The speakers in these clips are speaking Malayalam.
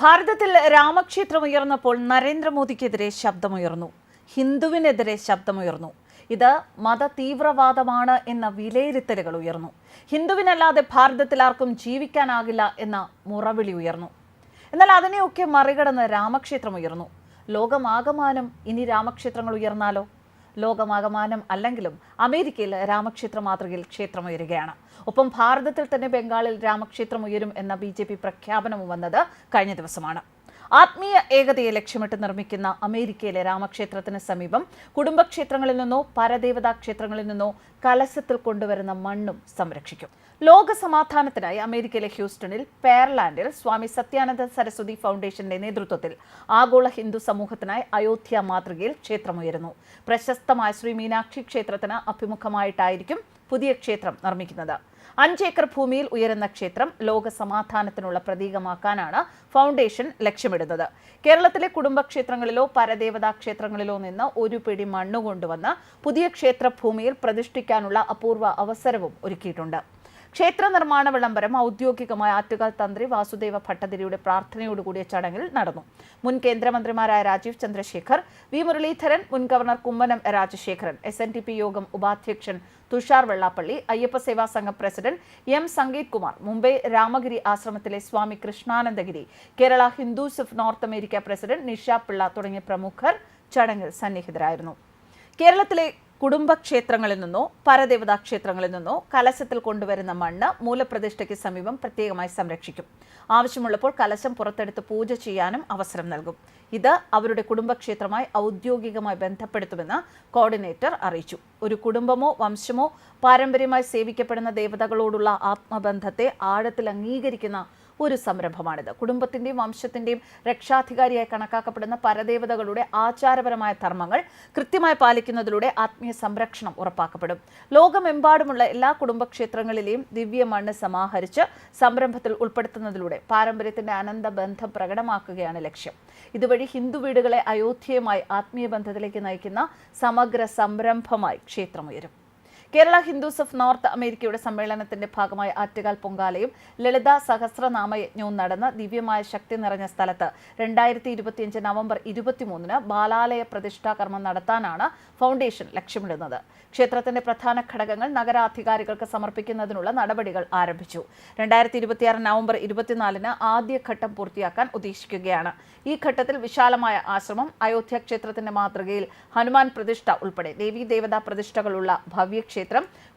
ഭാരതത്തിൽ രാമക്ഷേത്രം ഉയർന്നപ്പോൾ നരേന്ദ്രമോദിക്കെതിരെ ശബ്ദമുയർന്നു. ഹിന്ദുവിനെതിരെ ശബ്ദമുയർന്നു. ഇത് മത തീവ്രവാദമാണ് എന്ന വിലയിരുത്തലുകൾ ഉയർന്നു. ഹിന്ദുവിനല്ലാതെ ഭാരതത്തിൽ ആർക്കും ജീവിക്കാനാകില്ല എന്ന മുറവിളി ഉയർന്നു. എന്നാൽ അതിനെയൊക്കെ മറികടന്ന് രാമക്ഷേത്രം ഉയർന്നു. ലോകമാകമാനം ഇനി രാമക്ഷേത്രങ്ങൾ ഉയർന്നാലോ? ലോകമാകമാനം അല്ലെങ്കിലും അമേരിക്കയിൽ രാമക്ഷേത്ര മാതൃകയിൽ ക്ഷേത്രമുയരുകയാണ്. ഒപ്പം ഭാരതത്തിൽ തന്നെ ബംഗാളിൽ രാമക്ഷേത്രം ഉയരും എന്ന ബി പ്രഖ്യാപനവും വന്നത് കഴിഞ്ഞ ദിവസമാണ്. ആത്മീയ ഏകതയെ ലക്ഷ്യമിട്ട് നിർമ്മിക്കുന്ന അമേരിക്കയിലെ രാമക്ഷേത്രത്തിന് സമീപം കുടുംബക്ഷേത്രങ്ങളിൽ നിന്നോ പരദേവതാ ക്ഷേത്രങ്ങളിൽ നിന്നോ കലശത്തിൽ കൊണ്ടുവരുന്ന മണ്ണും സംരക്ഷിക്കും. ലോക സമാധാനത്തിനായി അമേരിക്കയിലെ ഹ്യൂസ്റ്റണിൽ പേർലാൻഡിൽ സ്വാമി സത്യാനന്ദ സരസ്വതി ഫൗണ്ടേഷന്റെ നേതൃത്വത്തിൽ ആഗോള ഹിന്ദു സമൂഹത്തിനായി അയോധ്യ മാതൃകയിൽ ക്ഷേത്രമുയരുന്നു. പ്രശസ്തമായ ശ്രീ മീനാക്ഷി ക്ഷേത്രത്തിന് അഭിമുഖമായിട്ടായിരിക്കും പുതിയ ക്ഷേത്രം നിർമ്മിക്കുന്നത്. അഞ്ചേക്കർ ഭൂമിയിൽ ഉയരുന്ന ക്ഷേത്രം ലോക സമാധാനത്തിനുള്ള പ്രതീകമാക്കാനാണ് ഫൗണ്ടേഷൻ ലക്ഷ്യമിടുന്നത്. കേരളത്തിലെ കുടുംബക്ഷേത്രങ്ങളിലോ പരദേവതാ ക്ഷേത്രങ്ങളിലോ നിന്ന് ഒരു പിടി മണ്ണ് കൊണ്ടുവന്ന് പുതിയ ക്ഷേത്രഭൂമിയിൽ പ്രതിഷ്ഠിക്കാനുള്ള അപൂർവ അവസരവും ഒരുക്കിയിട്ടുണ്ട്. ക്ഷേത്ര നിർമ്മാണ വിളംബരം ഔദ്യോഗികമായ ആറ്റുകാൽ തന്ത്രി വാസുദേവ ഭട്ടതിരിയുടെ പ്രാർത്ഥനയോടുകൂടിയ ചടങ്ങിൽ നടന്നു. മുൻ കേന്ദ്രമന്ത്രിമാരായ രാജീവ് ചന്ദ്രശേഖർ വി മുരളീധരൻ മുൻ governor Kummanam Rajasekharan S N D P Yogam ഉപാധ്യക്ഷൻ തുഷാർ വെള്ളാപ്പള്ളി അയ്യപ്പ സേവാ സംഘം പ്രസിഡന്റ് എം സംഗീത് കുമാർ മുംബൈ രാമഗിരി ആശ്രമത്തിലെ Swami Krishnanandagiri Kerala Hindus of north America president Nisha Pillai തുടങ്ങിയ പ്രമുഖർ ചടങ്ങിൽ സന്നിഹിതരായിരുന്നു. കേരളത്തിലെ കുടുംബക്ഷേത്രങ്ങളിൽ നിന്നോ പരദേവതാ ക്ഷേത്രങ്ങളിൽ നിന്നോ കലശത്തിൽ കൊണ്ടുവരുന്ന മണ്ണ് മൂലപ്രതിഷ്ഠയ്ക്ക് സമീപം പ്രത്യേകമായി സംരക്ഷിക്കും. ആവശ്യമുള്ളപ്പോൾ കലശം പുറത്തെടുത്ത് പൂജ ചെയ്യാനും അവസരം നൽകും. ഇത് അവരുടെ കുടുംബക്ഷേത്രമായി ഔദ്യോഗികമായി ബന്ധപ്പെടുത്തുമെന്ന് കോർഡിനേറ്റർ അറിയിച്ചു. ഒരു കുടുംബമോ വംശമോ പാരമ്പര്യമായി സേവിക്കപ്പെടുന്ന ദേവതകളോടുള്ള ആത്മബന്ധത്തെ ആഴത്തിൽ അംഗീകരിക്കുന്ന ഒരു സംരംഭമാണിത്. കുടുംബത്തിന്റെയും വംശത്തിന്റെയും രക്ഷാധികാരിയായി കണക്കാക്കപ്പെടുന്ന പരദേവതകളുടെ ആചാരപരമായ ധർമ്മങ്ങൾ കൃത്യമായി പാലിക്കുന്നതിലൂടെ ആത്മീയ സംരക്ഷണം ഉറപ്പാക്കപ്പെടും. ലോകമെമ്പാടുമുള്ള എല്ലാ കുടുംബക്ഷേത്രങ്ങളിലെയും ദിവ്യ മണ്ണ് സമാഹരിച്ച് സംരംഭത്തിൽ ഉൾപ്പെടുത്തുന്നതിലൂടെ പാരമ്പര്യത്തിന്റെ അനന്ത ബന്ധം പ്രകടമാക്കുകയാണ് ലക്ഷ്യം. ഇതുവഴി ഹിന്ദു വീടുകളെ അയോധ്യയുമായി ആത്മീയ ബന്ധത്തിലേക്ക് നയിക്കുന്ന സമഗ്ര സംരംഭമായി ക്ഷേത്രമുയരും. കേരള ഹിന്ദുസ് ഓഫ് നോർത്ത് അമേരിക്കയുടെ സമ്മേളനത്തിന്റെ ഭാഗമായ ആറ്റുകാൽ പൊങ്കാലയും ലളിത സഹസ്രനാമയജ്ഞവും നടന്ന ദിവ്യമായ ശക്തി നിറഞ്ഞ സ്ഥലത്ത് രണ്ടായിരത്തി ഇരുപത്തിയഞ്ച് നവംബർ ഇരുപത്തിമൂന്നിന് ബാലാലയ പ്രതിഷ്ഠാകർമ്മം നടത്താനാണ് ഫൗണ്ടേഷൻ ലക്ഷ്യമിടുന്നത്. ക്ഷേത്രത്തിന്റെ പ്രധാന ഘടകങ്ങൾ നഗരാധികാരികൾക്ക് സമർപ്പിക്കുന്നതിനുള്ള നടപടികൾ ആരംഭിച്ചു. രണ്ടായിരത്തി ഇരുപത്തിയാറ് നവംബർ ഇരുപത്തിനാലിന് ആദ്യഘട്ടം പൂർത്തിയാക്കാൻ ഉദ്ദേശിക്കുകയാണ്. ഈ ഘട്ടത്തിൽ വിശാലമായ ആശ്രമം അയോധ്യ ക്ഷേത്രത്തിന്റെ മാതൃകയിൽ ഹനുമാൻ പ്രതിഷ്ഠ ഉൾപ്പെടെ ദേവീ ദേവതാ പ്രതിഷ്ഠകളുള്ള ഭവ്യക്ഷേത്രം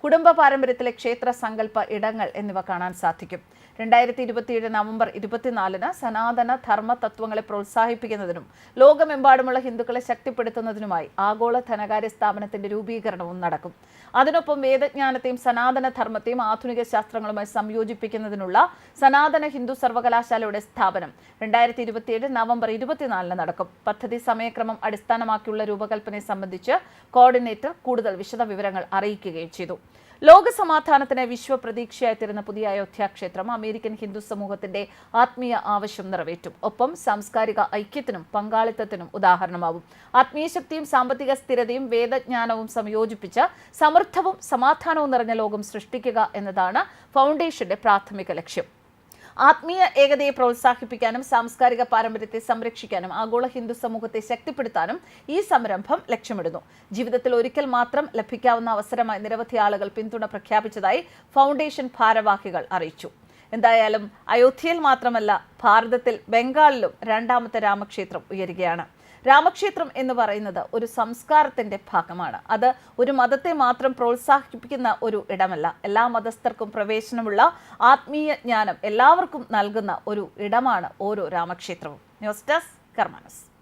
കുടുംബ പാരമ്പര്യത്തിലെ ക്ഷേത്ര സങ്കല്പ ഇടങ്ങൾ എന്നിവ കാണാൻ സാധിക്കും. രണ്ടായിരത്തി ഇരുപത്തിയേഴ് നവംബർ ഇരുപത്തിനാലിന് സനാതന ധർമ്മ തത്വങ്ങളെ പ്രോത്സാഹിപ്പിക്കുന്നതിനും ലോകമെമ്പാടുമുള്ള ഹിന്ദുക്കളെ ശക്തിപ്പെടുത്തുന്നതിനുമായി ആഗോള ധനകാര്യ സ്ഥാപനത്തിന്റെ രൂപീകരണവും നടക്കും. അതിനൊപ്പം വേദജ്ഞാനത്തെയും സനാതന ധർമ്മത്തെയും ആധുനിക ശാസ്ത്രങ്ങളുമായി സംയോജിപ്പിക്കുന്നതിനുള്ള സനാതന ഹിന്ദു സർവകലാശാലയുടെ സ്ഥാപനം രണ്ടായിരത്തി ഇരുപത്തിയേഴ് നവംബർ ഇരുപത്തിനാലിന് നടക്കും. പദ്ധതി സമയക്രമം അടിസ്ഥാനമാക്കിയുള്ള രൂപകൽപ്പനയെ സംബന്ധിച്ച് കോർഡിനേറ്റർ കൂടുതൽ വിശദ വിവരങ്ങൾ അറിയിക്കുകയും ചെയ്തു. ലോക സമാധാനത്തിന് വിശ്വപ്രതീക്ഷയായി തീരുന്ന പുതിയ അയോധ്യ ക്ഷേത്രം അമേരിക്കൻ ഹിന്ദു സമൂഹത്തിന്റെ ആത്മീയ ആവശ്യം നിറവേറ്റും. ഒപ്പം സാംസ്കാരിക ഐക്യത്തിനും പങ്കാളിത്തത്തിനും ഉദാഹരണമാവും. ആത്മീയ ശക്തിയും സാമ്പത്തിക സ്ഥിരതയും വേദജ്ഞാനവും സംയോജിപ്പിച്ച് സമൃദ്ധവും സമാധാനവും നിറഞ്ഞ ലോകം സൃഷ്ടിക്കുക എന്നതാണ് ഫൗണ്ടേഷന്റെ പ്രാഥമിക ലക്ഷ്യം. ആത്മീയ ഏകതയെ പ്രോത്സാഹിപ്പിക്കാനും സാംസ്കാരിക പാരമ്പര്യത്തെ സംരക്ഷിക്കാനും ആഗോള ഹിന്ദു സമൂഹത്തെ ശക്തിപ്പെടുത്താനും ഈ സംരംഭം ലക്ഷ്യമിടുന്നു. ജീവിതത്തിൽ ഒരിക്കൽ മാത്രം ലഭിക്കാവുന്ന അവസരമായി നിരവധി ആളുകൾ പിന്തുണ പ്രഖ്യാപിച്ചതായി ഫൗണ്ടേഷൻ ഭാരവാഹികൾ അറിയിച്ചു. എന്തായാലും അയോധ്യയിൽ മാത്രമല്ല ഭാരതത്തിൽ ബംഗാളിലും രണ്ടാമത്തെ രാമക്ഷേത്രം ഉയരുകയാണ്. രാമക്ഷേത്രം എന്ന് പറയുന്നത് ഒരു സംസ്കാരത്തിന്റെ ഭാഗമാണ്. അത് ഒരു മതത്തെ മാത്രം പ്രോത്സാഹിപ്പിക്കുന്ന ഒരു ഇടമല്ല. എല്ലാ മതസ്ഥർക്കും പ്രവേശനമുള്ള ആത്മീയ ജ്ഞാനം എല്ലാവർക്കും നൽകുന്ന ഒരു ഇടമാണ് ഓരോ രാമക്ഷേത്രവും. News desk കർമാനസ്.